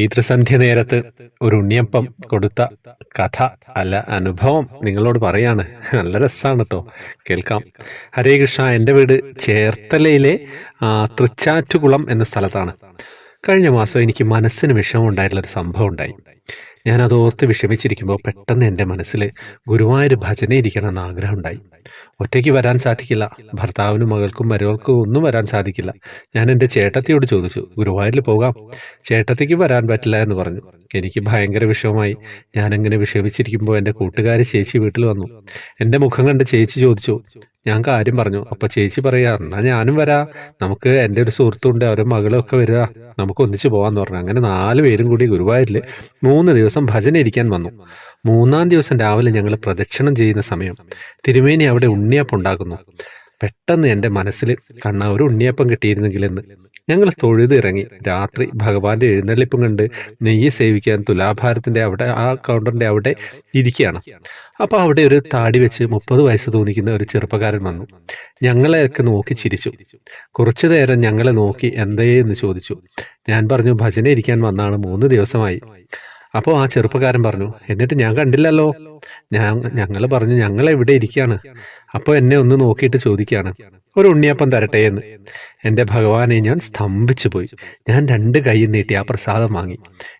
ഈ ത്രിസന്ധ്യ നേരത്ത് ഒരു ഉണ്ണിയപ്പം കൊടുത്ത കഥ അല്ല അനുഭവം നിങ്ങളോട് പറയാണ്. നല്ല രസമാണ് കേട്ടോ കേൾക്കാം. ഹരേ കൃഷ്ണ എന്റെ വീട് ചേർത്തലയിലെ തൃച്ചാറ്റുകുളം എന്ന സ്ഥലത്താണ്. കഴിഞ്ഞ മാസം എനിക്ക് മനസ്സിന് വിഷമം ഉണ്ടായിട്ടുള്ളൊരു സംഭവം ഉണ്ടായി. ഞാനത് ഓർത്ത് വിഷമിച്ചിരിക്കുമ്പോൾ പെട്ടെന്ന് എന്റെ മനസ്സിൽ ഗുരുവായൂർ ഭജന ആഗ്രഹം ഉണ്ടായി ഒറ്റയ്ക്ക് വരാൻ സാധിക്കില്ല. ഭർത്താവിനും മകൾക്കും മരുകൾക്കും ഒന്നും വരാൻ സാധിക്കില്ല. ഞാൻ എന്റെ ചേട്ടത്തിയോട് ചോദിച്ചു ഗുരുവായൂരിൽ പോകാം? ചേട്ടത്തിക്ക് വരാൻ പറ്റില്ല എന്ന് പറഞ്ഞു. എനിക്ക് ഭയങ്കര വിഷമമായി. ഞാനങ്ങനെ വിഷമിച്ചിരിക്കുമ്പോൾ എന്റെ കൂട്ടുകാരി ചേച്ചി വീട്ടിൽ വന്നു. എന്റെ മുഖം കണ്ട് ചേച്ചി ചോദിച്ചു ഞാൻ കാര്യം പറഞ്ഞു. അപ്പോൾ ചേച്ചി പറയാ എന്നാ ഞാനും വരാ. നമുക്ക് എന്റെ ഒരു സുഹൃത്തുണ്ട് അവരുടെ മകളും ഒക്കെ വരിക. നമുക്ക് ഒന്നിച്ച് പോവാന്ന് പറഞ്ഞു. അങ്ങനെ നാല് പേരും കൂടി ഗുരുവായൂരിൽ മൂന്ന് ദിവസം ഭജന ഇരിക്കാൻ വന്നു. മൂന്നാം ദിവസം രാവിലെ ഞങ്ങൾ പ്രദക്ഷിണം ചെയ്യുന്ന സമയം തിരുമേനി അവിടെ ഉണ്ണിയപ്പം ഉണ്ടാക്കുന്നു. പെട്ടെന്ന് എന്റെ മനസ്സിൽ കണ്ണ ഒരു ഉണ്ണിയപ്പം കിട്ടിയിരുന്നെങ്കിലെന്ന്. ഞങ്ങൾ തൊഴുത് ഇറങ്ങി. രാത്രി ഭഗവാന്റെ എഴുന്നള്ളിപ്പും കണ്ട് നെയ്യ് സേവിക്കാൻ തുലാഭാരത്തിന്റെ അവിടെ ആ കൗണ്ടറിന്റെ അവിടെ ഇരിക്കുകയാണ്. അപ്പോൾ അവിടെ ഒരു താടി വെച്ച് മുപ്പത് വയസ്സ് തോന്നിക്കുന്ന ഒരു ചെറുപ്പക്കാരൻ വന്നു. ഞങ്ങളെയൊക്കെ നോക്കി ചിരിച്ചു. കുറച്ചു നേരം ഞങ്ങളെ നോക്കി എന്തേ എന്ന് ചോദിച്ചു. ഞാൻ പറഞ്ഞു ഭജന ഇരിക്കാൻ വന്നാണ് മൂന്ന് ദിവസമായി. അപ്പോൾ ആ ചെറുപ്പക്കാരൻ പറഞ്ഞു എന്നിട്ട് ഞാൻ കണ്ടില്ലല്ലോ. ഞാൻ ഞങ്ങൾ പറഞ്ഞു ഞങ്ങൾ എവിടെ ഇരിക്കുകയാണ് അപ്പോൾ എന്നെ ഒന്ന് നോക്കിയിട്ട് ചോദിക്കുകയാണ്. ഒരു ഉണ്ണിയപ്പം തരട്ടെ എന്ന്. എന്റെ ഭഗവാനെ ഞാൻ സ്തംഭിച്ചു പോയി. ഞാൻ രണ്ട് കൈ നീട്ടി ആ പ്രസാദം വാങ്ങി.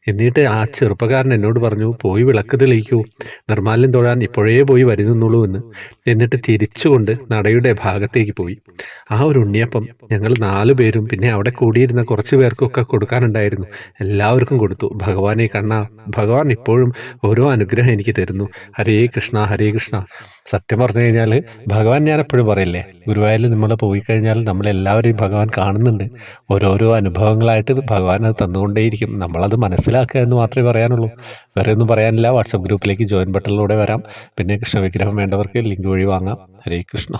എന്നിട്ട് ആ ചെറുപ്പക്കാരൻ എന്നോട് പറഞ്ഞു പോയി വിളക്ക് തെളിയിക്കൂ. നിർമാല്യം തൊഴാൻ ഇപ്പോഴേ പോയി വരുന്നുള്ളൂ എന്ന്. എന്നിട്ട് തിരിച്ചുകൊണ്ട് നടയുടെ ഭാഗത്തേക്ക് പോയി. ആ ഒരു ഉണ്ണിയപ്പം ഞങ്ങൾ നാലു പേരും പിന്നെ അവിടെ കൂടിയിരുന്ന കുറച്ച് പേർക്കൊക്കെ കൊടുക്കാനുണ്ടായിരുന്നു. എല്ലാവർക്കും കൊടുത്തു. ഭഗവാനെ കണ്ണ ഭഗവാൻ ഇപ്പോഴും ഓരോ അനുഗ്രഹം എനിക്ക് തരുന്നു. ഹരേ കൃഷ്ണ ഹരേ കൃഷ്ണ. സത്യം പറഞ്ഞു കഴിഞ്ഞാൽ ഭഗവാൻ ഞാൻ എപ്പോഴും പറയില്ലേ ഗുരുവായൂരിൽ നമ്മൾ പോയി കഴിഞ്ഞാൽ നമ്മളെല്ലാവരെയും ഭഗവാൻ കാണുന്നുണ്ട്. ഓരോരോ അനുഭവങ്ങളായിട്ട് ഭഗവാൻ അത് തന്നുകൊണ്ടേയിരിക്കും. നമ്മളത് മനസ്സിലാക്കുക എന്ന് മാത്രമേ പറയാനുള്ളൂ. വേറെ ഒന്നും പറയാനില്ല. വാട്സപ്പ് ഗ്രൂപ്പിലേക്ക് ജോയിൻ ബട്ടണിലൂടെ വരാം. പിന്നെ കൃഷ്ണ വിഗ്രഹം വേണ്ടവർക്ക് ലിങ്ക് വഴി വാങ്ങാം. ഹരേ കൃഷ്ണ.